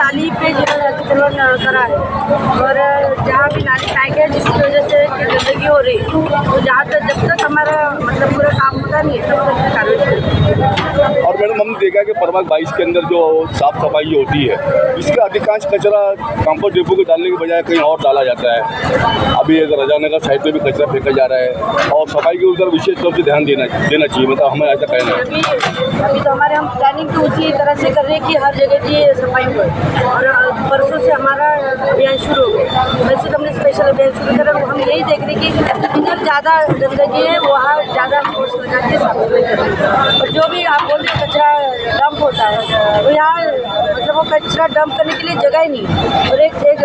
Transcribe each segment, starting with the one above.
नाली पे जो है अतिक्रमण करा है और जहाँ भी नाली टाइट है जिसकी वजह से गंदगी हो रही. तो जहाँ तक जब तक हमारा मतलब पूरा होता नहीं है तब। और मैडम हमने देखा कि प्रभाग बाईस के अंदर जो साफ़ सफ़ाई होती है इसका अधिकांश कचरा कंपोस्ट डिपो को डालने के बजाय कहीं और डाला जाता है। अभी एक रजानगर साइड पे भी कचरा फेंका जा रहा है और सफ़ाई के ऊपर विशेष तौर से ध्यान देना देना चाहिए मतलब हमें ऐसा कहना है। अभी अभी तो हमारे हम प्लानिंग तो उसी तरह से कर रहे हैं कि हर जगह की सफ़ाई हो। और परसों से हमारा अभियान शुरू हो गया। वैसे तो हमने स्पेशल अभियान शुरू करा हम यही देख रहे हैं कि जिधर ज़्यादा गंदगी है वहाँ ज़्यादा फोर्स लगा के साफ़ सफ़ाई कर और जो भी आप बोल रहे कचरा डंप होता है तो यहाँ मतलब वो कचरा डंप करने के लिए जगह ही नहीं और एक एक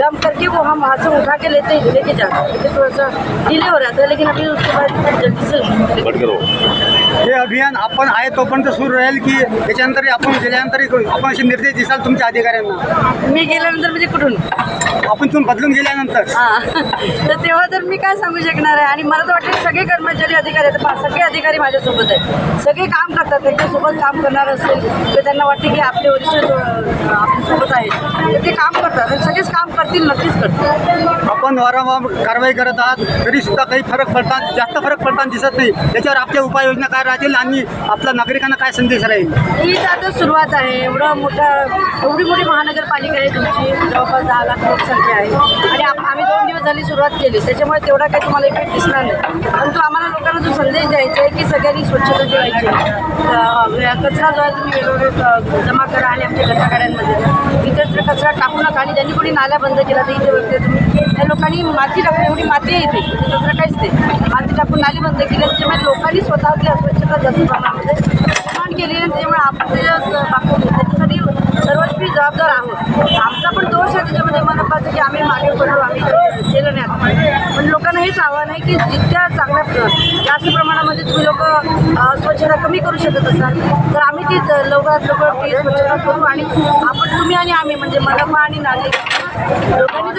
डंप करके वो हम वहाँ से उठा के लेते, लेके जाते हैं। थोड़ा सा डिले हो रहा था, लेकिन अभी उसके बाद जल्दी से हे अभियान आपण आहे तोपर्यंत सुरू राहील की त्याच्यानंतर आपण गेल्यानंतर आपण असे निर्देश दिसाल तुमच्या अधिकाऱ्यांना. मी गेल्यानंतर म्हणजे कुठून? आपण तुम्ही बदलून गेल्यानंतर. तर तेव्हा तर मी काय सांगू शकणार आहे? आणि मला तर वाटतं सगळे कर्मचारी अधिकारी आहेत. सगळे अधिकारी माझ्यासोबत आहेत. सगळे काम करतात. त्यांच्यासोबत काम करणार असेल तर त्यांना वाटते की आपले वरिष्ठ आपल्यासोबत आहेत ते काम करतात. सगळेच काम करतील नक्कीच करतील. आपण वारंवार कारवाई करत आहात. तरी सुद्धा काही फरक पडतात. जास्त फरक पडताना दिसत नाही. त्याच्यावर आपल्या उपाययोजना काय राहतील आणि आपल्या नागरिकांना काय संदेश राहील? ही तर आता सुरुवात आहे. एवढं मोठं एवढी मोठी महानगरपालिका आहे तुमची. जवळपास दहा लाख लोकसंख्या आहे. आणि आप- आम्ही दोन दिवस झाली सुरुवात केली. त्याच्यामुळे तेवढा काही तुम्हाला इफेक्ट दिसणार नाही. परंतु आम्हाला लोकांना जो संदेश द्यायचा आहे की सगळ्यांनी स्वच्छता ठेवायची. अं, कचरा जो आहे तुम्ही वेगवेगळे जमा करा आणि आमच्या गटागाड्यांमध्ये इतर कचरा टाकू नका आणि ज्यांनी कोणी नाल्या बंद केला तर इथे बघते तुम्ही. त्या लोकांनी माती टाकून एवढी माती आहे इथे. कचरा काहीच नाही. माती टाकून नाली बंद केली त्याच्यामुळे लोकांनी स्वतःतली अस्वच्छता जास्त प्रमाणामध्ये निर्माण केली आणि त्यामुळे आपण ते त्याच्यासाठी सर्वच मी जबाबदार आहोत. आमचा पण दोष आहे. त्याच्यामध्ये मनपाचं की आम्ही मागे पडलो आम्ही केलं नाही आता. पण लोकांना हेच आव्हान आहे की जितक्या चांगल्या प्र- जास्त प्रमाणामध्ये तुम्ही लोक स्वच्छता कमी करू शकत असाल तर आम्ही ती लवकरात लवकर स्वच्छता करू आणि आपण तुम्ही आणि आम्ही म्हणजे मनपा आणि नागरिक लोकांनी